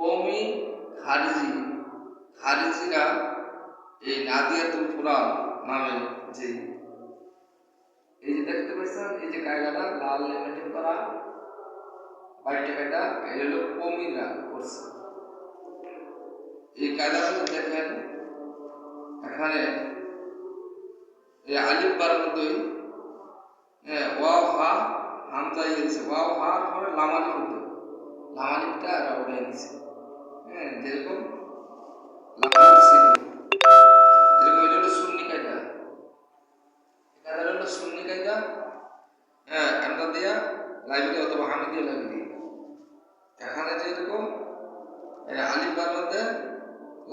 কৌমি খারিজি। খারিজিরা এই নাদিয়াতুল কোরআন নামে যে। এই যে দেখতে পাচ্ছেন এই যে কায়দাটা লাল লেমেটিং করা বাইটে কায়দা এই হলো কৌমিরা করছে। এই কায়দাটা দেখেন এখানে এই আলিফ বার মধ্যেই হ্যাঁ, ওয়াও হা হামজা ইয়ে দিছে ওয়াও হা পরে লামালিফ হতো লামালিফটা এরা উঠাই দিছে হ্যাঁ যেরকম যেরকম এটা হলো সুন্নি কায়দা। এটা হলো হ্যাঁ আমরা দিয়া লাইব্রেরি অথবা হামিদিয়া লাইব্রেরি। এখানে যেরকম, এই আলিফ বার মধ্যে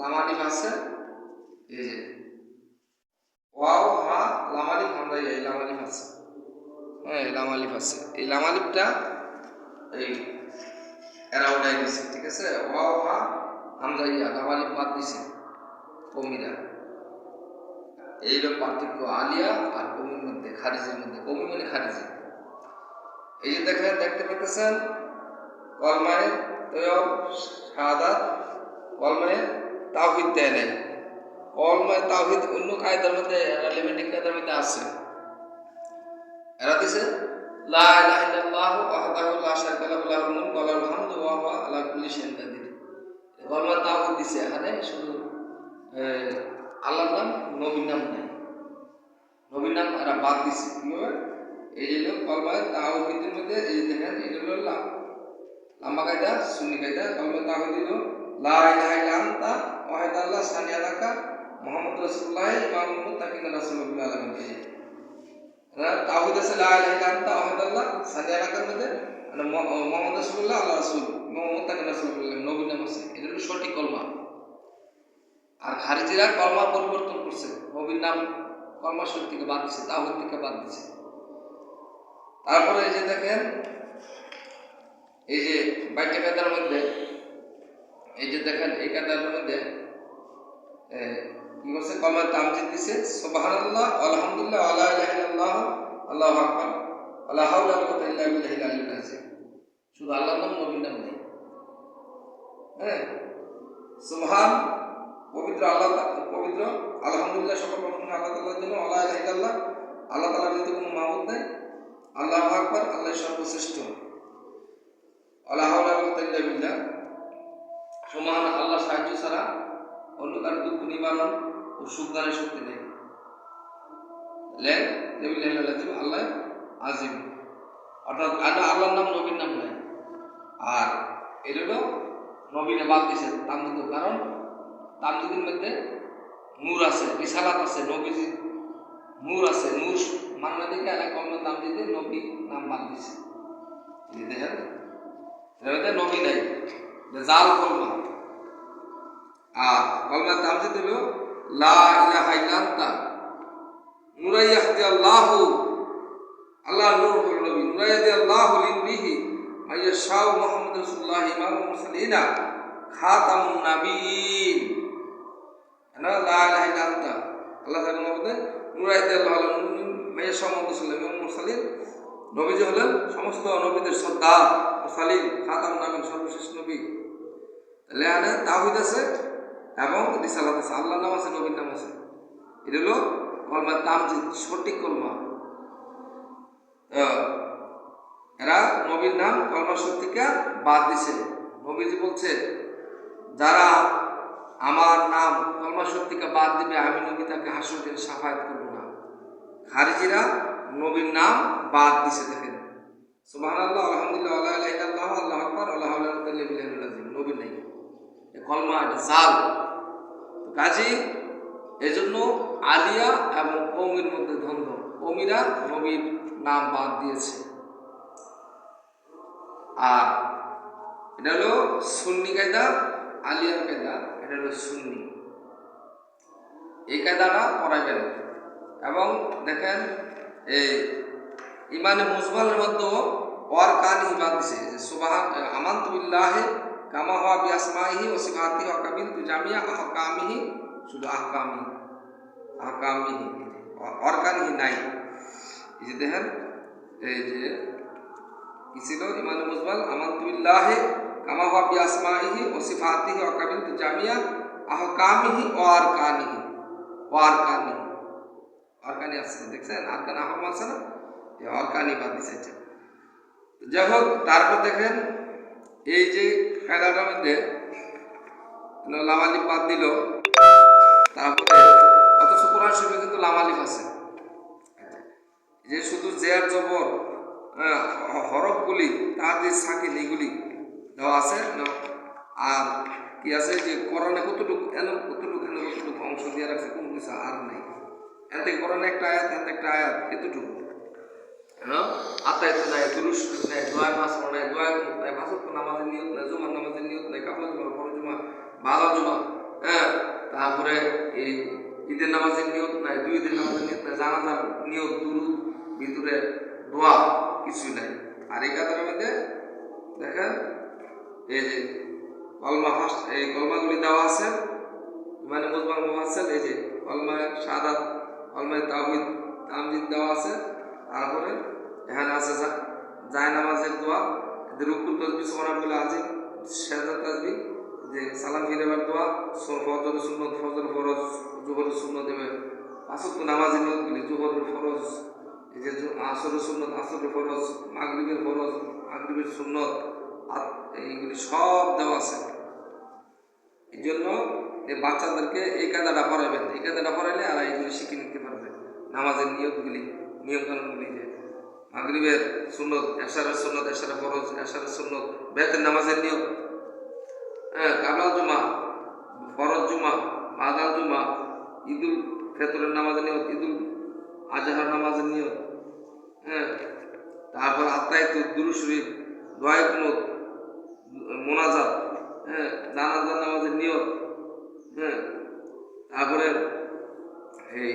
লামালিফ আছে, এই যে। ওয়াও, হা লামালিফ আমরা এই লামালিফ আছে। হ্যাঁ লামালিফ আছে। এই লামালিফটা এই এরা উঠাই দিছে, ঠিক আছে? ওয়াও হা হামজা ইয়া লামালিফ বাদ দিছে, কমিরা। এইরকম পার্থক্য আলিয়া আর কমির মধ্যে খারিজের মধ্যে, কমি মানে খারিজি এই যে দেখেন, দেখতে পেতেছেন কলমায় শাহাদাত, কলমায় তাওহিদ দেয় নাই। কলমায় তাওহিদ অন্য কায়দার মধ্যে লিমিটিং কায়দার মধ্যে আছে। এরা দিছে লা ইলাহা ইল্লাল্লাহ ওয়াহদাহু লা শারীকা লাহু, লাহুল মুলকু ওয়া লাহুল হামদু ওয়া হুয়া দিছে এখানে, শুধু আল্লাহর নাম, নবীর এই যে কলমা, তাওহিদের মধ্যে এই দেখেন এটা হলো লম্বা কায়দা, সুন্নি কায়দা, কলমা তাওহিদ হলো লা ইলাহা ইল্লা আনতা, ওয়াহিদাল্লাহ সানিয়ালাকা মুহাম্মদ রাসূলুল্লাহ, ইমামুল মুত্তাকিন রাসূলুল্লাহ এই যে। এরা তাওহিদ আছে লা ইলাহা ইল্লা আনতা ওয়াহিদাল্লাহ সানিয়ালাকার মধ্যে মানে ম- মুহাম্মদ রাসূলুল্লাহ আল্লাহ রাসূল ইমামুল মুত্তাকিন রাসূলুল্লাহ নবীর নাম আছে। এটা হলো সঠিক কলমা। আর খারিজিরা কলমা পরিবর্তন করছে। নবীর নাম কলমা শরীর থেকে বাদ দিছে, তাওহিদ থেকে বাদ দিছে। তারপরে এই যে দেখেন, এই যে বাইটে কাদার মধ্যে, এই যে দেখেন, এই কাদার মধ্যে কি করছে কলমা তামজিদ দিছে, সুবহানাল্লাহ, আলহামদুলিল্লাহ, আলা ইলাহা ইল্লাল্লাহ, আল্লাহু হাওলা ওয়া কুওয়াতা ইল্লা বিল্লাহিল আলিয়্যিল আযীম। শুধু আল্লাহর নাম নবীর নেই। হ্যাঁ? সুবহান, পবিত্র আল্লাহ, পবিত্র, আলহামদুলিল্লাহ, সকল প্রশংসা আল্লাহ তাআলার জন্য আল্লাহ ইলাহা ইল্লাল্লাহ, আল্লাহ তাআলার ব্যতীত কোনো মাবুদ নেই। আল্লাহু আকবার আল্লাহ সর্বশ্রেষ্ঠ। আল্লাহ হাওলা ওয়া ইল্লা বিল্লাহ। সমান আল্লাহ সাহায্য ছাড়া অন্য দুঃখ নিবারণ ও সুখদানের শক্তি লেন আল্লাহ আজিম। অর্থাৎ আল্লাহ আল্লাহর নাম নবীর নাম আর বাদ দিয়েছেন কারণ। মধ্যে নূর আছে বিশালাত আছে, নবীজি নূর আছে। নূর মান্না দিকে এরা কম তামজিদে নবী নাম বাদ দিছে দেখেন নবী নাই। জাল কলমা। আর কলমা তামজিদ হলো লা ইলাহা ইল্লা নুরাইয়াহদি আল্লাহু আল্লাহ নূর হল নবী। নুরাইয়াহদি আল্লাহু লিনবিহি আইয়া শাহ মুহাম্মদ রাসূলুল্লাহ ইমামুল মুরসালিনা খাতামুন নাবিয়িন না লা ইলাহা ইল্লা আনতা আল্লাহ তাআলা বলেন নুরাইয়াহদি আল্লাহু মাইয়া শাহ মুহাম্মদ রাসূলুল্লাহ ইমামুল মুরসালিন। নবীজি হলেন সমস্ত নবীদের সর্দার, মুরসালিন, খাতামুন নাবিয়িন সর্বশেষ নবী। তাহলে তাওহিদ আছে। এবং রিসালাত আছে আল্লাহর নাম আছে, নবীর নাম আছে। এটা হলো কলমার কলমা তামজিদ, সঠিক কলমা। এরা নবীর নাম কলমা শক্তিকা বাদ দিছে। নবীজি বলছে, যারা আমার নাম কলমা শক্তিকা বাদ দিবে, আমি নবী তাকে হাসর দিন সাফায়াত করব না। খারিজিরা নবীর নাম বাদ দিছে, দেখেন। আল্লাহ আলহামদুলিল্লাহ আল্লাহ ইল্লাল্লাহ, আল্লাহু আকবার আল্লাহু আযীম নবীর নাই কলমা জাল। কাজী, এজন্য আলিয়া এবং কৌমির মধ্যে দ্বন্দ্ব কৌমিরা নবীর নাম বাদ দিয়েছে। আর এটা হলো সুন্নি কায়দা, আলিয়ার কায়দা, এটা হলো সুন্নি। এই কায়দাটা পড়াবেন এবং দেখেন, এই ইমানে মুজমালের মধ্যেও ওয়ার কান ইমান দিছে যে সুবাহান আমান্তু বিল্লাহি কামা হওয়া বিয়াসমাইহি ও সিফাতিহি ওয়া কাবিল তু জামিয়া আহকামিহি শুধু আহকামি আহকামিহি ওয়ার কানহি নাই এই যে দেখেন এই যে কি ছিল ইমানে মুজমাল আমান্তু বিল্লাহি কামা হুয়া বিআসমাইহি ওয়া সিফাতিহি ওয়া কাবিলতু জামিয়া আহকামিহি ওয়া আরকানিহি ওয়া আরকানিহি অর্কানি আছে দেখছেন আরকান আহম আছে না এই অর্কানি বাদ দিয়েছে যাই হোক তারপর দেখেন এই যে কায়দাটার মধ্যে লামালিফ বাদ দিল, তারপরে অথচ কোরআন শরীফে কিন্তু লামালিফ আছে। যে শুধু জেয়ার জবর হরফগুলি, তার যে সাকিন এইগুলি দেওয়া আছে আর কি আছে যে কোরআনে কতটুকু এন কতটুকু এন কতটুকু অংশ দিয়ে রাখছে, কোনো কিছু আর নাই। থেকে কোরআনে একটা আয়াত এন একটা আয়াত, এতটুকু। হ্যাঁ আত্মায়ত নাই দুরুস নাই দোয়া মাস নাই দোয়া নাই মাসুক নামাজের নিয়ত নাই জুমার নামাজের নিয়ত নাই কাবলা জুমা বড় জুমা বালা জুমা হ্যাঁ তারপরে এই ঈদের নামাজের নিয়ত নাই দুই ঈদের নামাজের নিয়ত নাই জানাজার নিয়ত দুরুদ ভিতরে দোয়া কিছুই নাই আর এই কাতারের মধ্যে দেখেন এই যে কলমা ফার্স্ট এই কলমাগুলি দেওয়া আছে মানে মুজমাল মোহাসেল এই যে কলমায় শাহাদাত কলমায় তাহিদ তামজিদ দেওয়া আছে তারপরে এখানে আছে যা- জায় নামাজের দোয়া রুকুর তসবি সোমানাবুল আজিম শেরদা তাসবি যে সালাম ফিরেবার দোয়া ফজর সুন্নত, ফজর ফরজ, জোহর সুন্নত দেবে আসক্ত নামাজের নিয়তগুলি জোহর ফরজ, এই যে আসরের সুন্নত আসরের ফরজ, মাগরিবের ফরজ, মাগরিবের সুন্নত এইগুলি সব দেওয়া আছে। এই জন্য এই বাচ্চাদেরকে এই কাদাটা পড়াবেন, এই কাদাটা পড়াইলে আর এইগুলি শিখে নিতে পারবে নামাজের নিয়মগুলি নিয়ম কানুনগুলি যে মাগরিবের সুন্নত, এশারের সুন্নত, এশারের ফরজ, এশারের সুন্নত, বেতের নামাজের নিয়ম। হ্যাঁ কাবলা জুমা, ফরজ জুমা বাদাল জুমা, ঈদুল ফেতরের নামাজের নিয়ত ঈদুল আজহার নামাজের নিয়ত হ্যাঁ তারপর আত্মায়িত দুরু শরীফ দোয়াই কুনুত, মোনাজাত হ্যাঁ জানাজা নামাজের নিয়ত হ্যাঁ তারপরে এই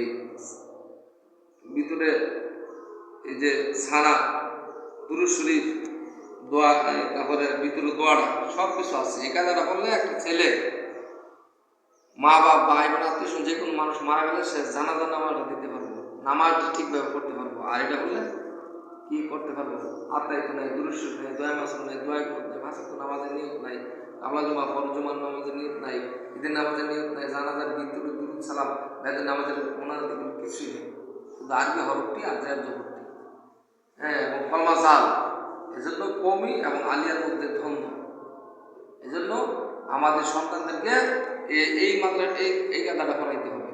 ভিতরে এই যে সানা দুরু শরীফ দোয়া তারপরে ভিতরে দোয়াটা সব কিছু আছে। এই করলে একটা ছেলে মা বাপ ভাই বোন আত্মীয় যে কোনো মানুষ মারা গেলে সে জানাজা নামাজটা দিতে পারব, নামাজ ঠিকভাবে করতে পারব। আর এটা করলে কি করতে পারব? আত্মায়িত নাই দুরুশ নাই, দয়া মাস নাই, দোয়া করতে মাসে তো নামাজের নিয়ত নাই কাবলা জমা ফর জুমার নামাজের নিয়ত নাই, ঈদের নামাজের নিয়ত নাই, জানাজার ভিতরে দুরুদ সালাম, বেদের নামাজের এগুলো কিছুই নেই। শুধু আরবি হরফটি আর জের জবরটি হ্যাঁ এবং এজন্য কমি এবং আলিয়ার মধ্যে দ্বন্দ্ব এজন্য আমাদের সন্তানদেরকে এই মাত্রা এই এই কাদাটা করাইতে হবে।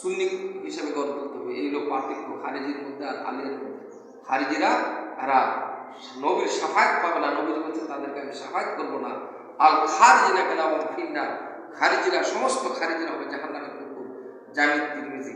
সুন্নি হিসেবে গড়ে তুলতে হবে। এই হলো পার্থক্য খারিজির মধ্যে আর আলিয়ার মধ্যে। খারিজিরা, এরা নবীর সাফায়াত পাবে না। নবীর বলছেন, তাদেরকে আমি সাফায়াত করব না। আল খারিজিনা কেন আমার ফিন্না খারিজিরা, সমস্ত খারিজিরা হবে জাহান্নামের কুকুর। জামিদ তিরমিজি।